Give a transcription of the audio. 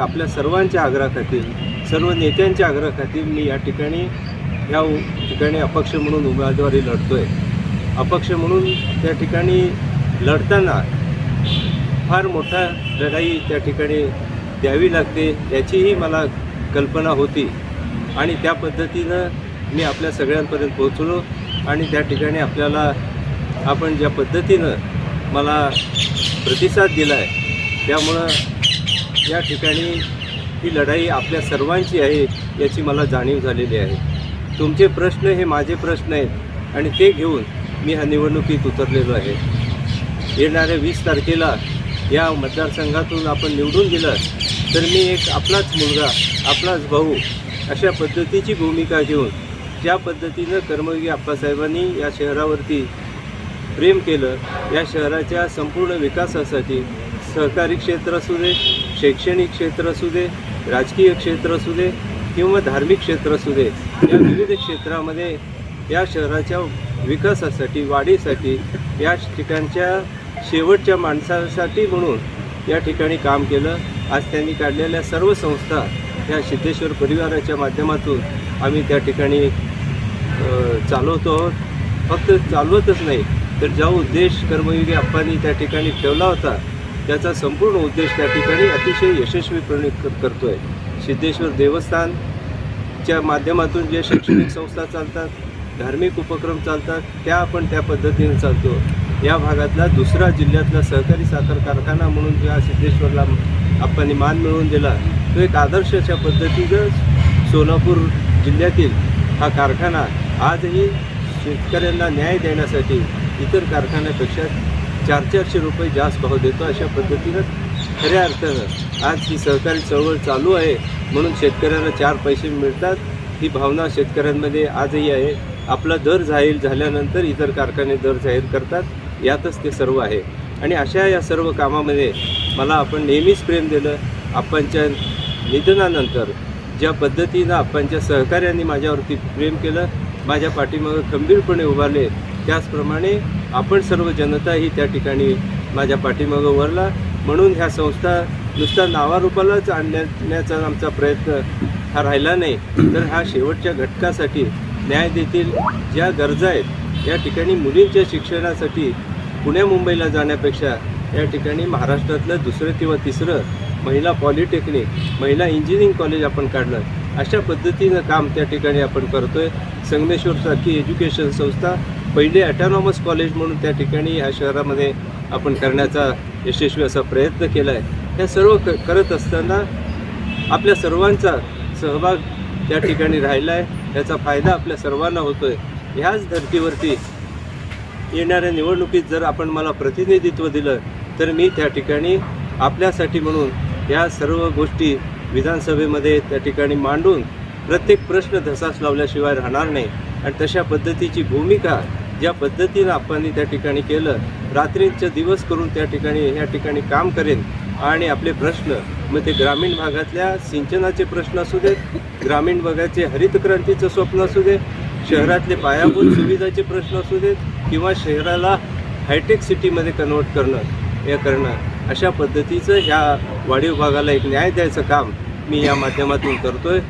आपल्या सर्वांच्या आग्रहाखातील सर्व नेत्यांच्या आग्रहाखातील मी या ठिकाणी या ठिकाणी अपक्ष म्हणून उमेदवारी आहे अपक्ष म्हणून त्या ठिकाणी लढताना फार मोठा लढाई त्या ठिकाणी द्यावी लागते याचीही मला कल्पना होती. आणि त्या पद्धतीनं मी आपल्या सगळ्यांपर्यंत पोहोचलो आणि त्या ठिकाणी आपल्याला आपण ज्या पद्धतीनं मला प्रतिसाद दिला आहे त्यामुळं या ठिकाणी ही लढाई आपल्या सर्वांची आहे याची मला जाणीव झालेली आहे. तुमचे प्रश्न हे माझे प्रश्न आहेत आणि ते घेऊन मी ह्या निवडणुकीत उतरलेलो आहे. येणाऱ्या वीस तारखेला या मतदारसंघातून आपण निवडून गेलं तर मी एक आपलाच मुलगा आपलाच भाऊ अशा पद्धतीची भूमिका घेऊन ज्या पद्धतीनं कर्मयोगी आप्पासाहेबांनी या शहरावरती प्रेम केलं. या शहराच्या संपूर्ण विकासासाठी सहकारी क्षेत्र असू दे शैक्षणिक क्षेत्र असू दे राजकीय क्षेत्र असू दे किंवा धार्मिक क्षेत्र असू दे या विविध क्षेत्रामध्ये या शहराच्या विकासासाठी वाढीसाठी या ठिकाणच्या शेवटच्या माणसासाठी म्हणून या ठिकाणी काम केलं. आज त्यांनी काढलेल्या सर्व संस्था या सिद्धेश्वर परिवाराच्या माध्यमातून आम्ही त्या ठिकाणी चालवतो आहोत. फक्त चालवतच नाही तर ज्या उद्देश कर्मयोगी अप्पांनी त्या ठिकाणी ठेवला होता त्याचा संपूर्ण उद्देश त्या ठिकाणी अतिशय यशस्वीपणे करतो आहे सिद्धेश्वर देवस्थानच्या माध्यमातून जे शैक्षणिक संस्था चालतात धार्मिक उपक्रम चालतात त्या आपण त्या पद्धतीने चालतो. या भागातला दुसरा जिल्ह्यातला सहकारी साखर कारखाना म्हणून ज्या सिद्धेश्वरला आपण मान मिळवून दिला तो एक आदर्श अशा पद्धतीनं सोलापूर जिल्ह्यातील हा कारखाना आजही शेतकऱ्यांना न्याय देण्यासाठी इतर कारखान्यापेक्षा चार चारशे रुपये जास्त भाव देतो अशा पद्धतीनं खऱ्या अर्थानं आज ही सहकारी चळवळ चालू आहे. म्हणून शेतकऱ्यांना चार पैसे मिळतात. ही भावना शेतकऱ्यांमध्ये आजही आहे. आपला दर जाहीर झाल्यानंतर इतर कारखाने दर जाहीर करतात. यातच ते सर्व आहे. आणि अशा या सर्व कामामध्ये मला आपण नेहमीच प्रेम दिलं. आपणच्या निधनानंतर ज्या पद्धतीनं आपणच्या सहकार्यांनी माझ्यावरती प्रेम केलं माझ्या पाठीमागं खंबीरपणे उभारले त्याचप्रमाणे आपण सर्व जनता ही त्या ठिकाणी माझ्या पाठीमागं वरला म्हणून ह्या संस्था नुसता नावारूपालाच आणण्याचा आमचा प्रयत्न हा राहिला नाही. तर हा शेवटच्या घटकासाठी न्याय देतील ज्या गरजा आहेत या ठिकाणी मुलींच्या शिक्षणासाठी पुण्या मुंबईला जाण्यापेक्षा या ठिकाणी महाराष्ट्रातलं दुसरं किंवा तिसरं महिला पॉलिटेक्निक महिला इंजिनिअरिंग कॉलेज आपण काढलं. अशा पद्धतीनं काम त्या ठिकाणी आपण करतोय. संगमेश्वरसारखी एज्युकेशन संस्था पहिले ॲटॉनॉमस कॉलेज म्हणून त्या ठिकाणी ह्या शहरामध्ये आपण करण्याचा यशस्वी असा प्रयत्न केला आहे. हे सर्व क करत असताना आपल्या सर्वांचा सहभाग त्या ठिकाणी राहिला आहे. याचा फायदा आपल्या सर्वांना होतो आहे ह्याच धर्तीवरती येणाऱ्या निवडणुकीत जर आपण मला प्रतिनिधित्व दिलं तर मी त्या ठिकाणी आपल्यासाठी म्हणून ह्या सर्व गोष्टी विधानसभेमध्ये त्या ठिकाणी मांडून प्रत्येक प्रश्न धसास लावल्याशिवाय राहणार नाही. आणि तशा पद्धतीची भूमिका ज्या पद्धतीनं आपण त्या ठिकाणी केलं रात्रींचे दिवस करून त्या ठिकाणी या ठिकाणी काम करेन. आणि आपले प्रश्न मग ते ग्रामीण भागातल्या सिंचनाचे प्रश्न असू देत ग्रामीण भागाचे हरित क्रांतीचं स्वप्न असू दे शहरातले पायाभूत सुविधाचे प्रश्न असू देत किंवा शहराला हायटेक सिटीमध्ये कन्वर्ट करणं हे करणं अशा पद्धतीचं ह्या वाढीव भागाला एक न्याय द्यायचं काम मी या माध्यमातून करतोय.